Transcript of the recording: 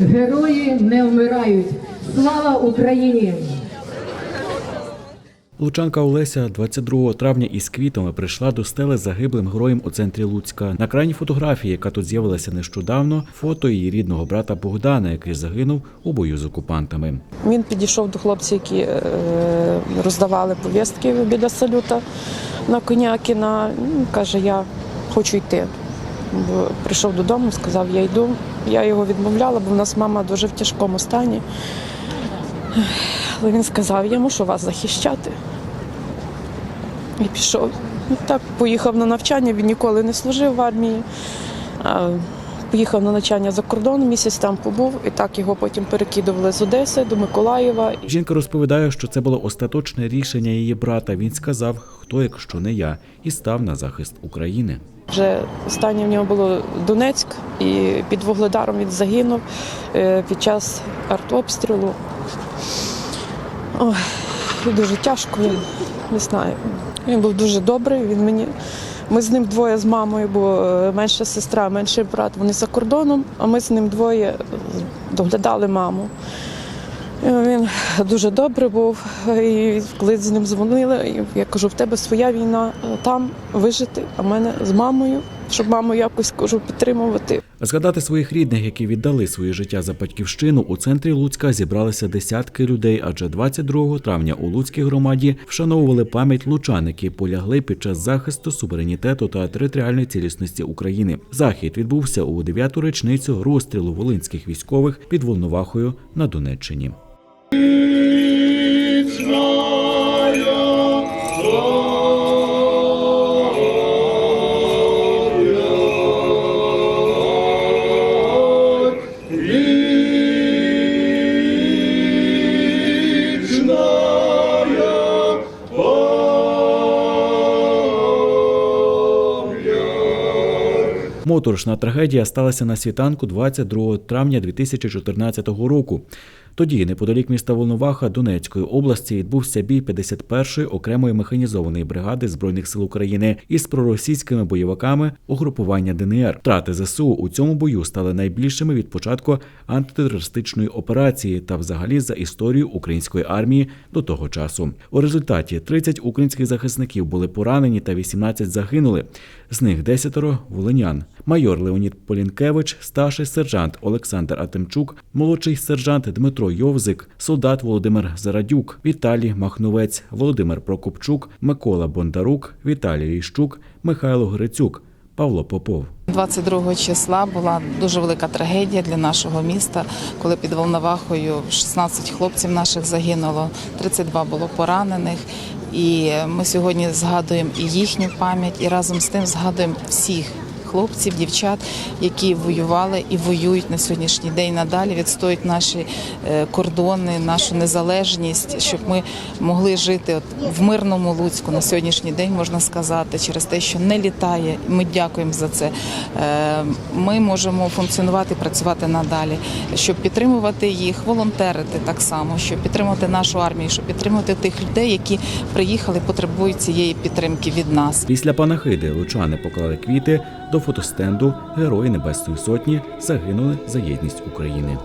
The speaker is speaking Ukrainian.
Герої не вмирають. Слава Україні! Лучанка Олеся 22 травня із квітами прийшла до стели загиблим героєм у центрі Луцька. На крайній фотографії, яка тут з'явилася нещодавно, фото її рідного брата Богдана, який загинув у бою з окупантами. Він підійшов до хлопців, які е, роздавали повістки біля салюта на Конякіна. Каже, я хочу йти. Бо прийшов додому, сказав, я йду. Я його відмовляла, бо в нас мама дуже в тяжкому стані. Але він сказав, я мушу вас захищати. І пішов. І так поїхав на навчання, він ніколи не служив в армії. Поїхав на навчання за кордон, місяць там побув, і так його потім перекидували з Одеси до Миколаєва. Жінка розповідає, що це було остаточне рішення її брата. Він сказав, хто якщо не я, і став на захист України. Вже останнє в нього було Донецьк, і під Вугледаром він загинув е, під час артобстрілу. Ой, дуже тяжко, я не знаю. Він був дуже добрий. Він мені. Ми з ним двоє з мамою, бо е, менша сестра, менший брат, вони за кордоном, а ми з ним двоє е, доглядали маму. І Він дуже добрий був. І коли з ним дзвонили, я кажу, в тебе своя війна е, там вижити, а мене з мамою, щоб маму якось кажу підтримувати. Згадати своїх рідних, які віддали своє життя за батьківщину, у центрі Луцька зібралися десятки людей, адже 22 травня у Луцькій громаді вшановували пам'ять лучан, які полягли під час захисту суверенітету та територіальної цілісності України. Захід відбувся у дев'яту річницю розстрілу волинських військових під Волновахою на Донеччині. Моторошна трагедія сталася на світанку 22 травня 2014 року. Тоді, неподалік міста Волноваха Донецької області, відбувся бій 51-ї окремої механізованої бригади збройних сил України із проросійськими бойовиками угрупування ДНР. Втрати ЗСУ у цьому бою стали найбільшими від початку антитерористичної операції та, взагалі, за історію української армії до того часу. У результаті 30 українських захисників були поранені та 18 загинули. З них 10 волинян. Майор Леонід Полінкевич, старший сержант Олександр Атемчук, молодший сержант Дмитро Йовзик, солдат Володимир Зарадюк, Віталій Махновець, Володимир Прокопчук, Микола Бондарук, Віталій Ліщук, Михайло Грицюк, Павло Попов. 22 числа була дуже велика трагедія для нашого міста, коли під Волновахою 16 хлопців наших загинуло, 32 було поранених. І ми сьогодні згадуємо і їхню пам'ять, і разом з тим згадуємо всіх. Хлопців, дівчат, які воювали і воюють на сьогоднішній день надалі, відстоюють наші е, кордони, нашу незалежність, щоб ми могли жити от в мирному Луцьку на сьогоднішній день, можна сказати, через те, що не літає. Ми дякуємо за це. Е, Ми можемо функціонувати, працювати надалі, щоб підтримувати їх, волонтерити так само, щоб підтримувати нашу армію, щоб підтримувати тих людей, які приїхали, потребують цієї підтримки від нас. Після панахиди лучани поклали квіти до фотостенду Герої Небесної Сотні загинули за єдність України.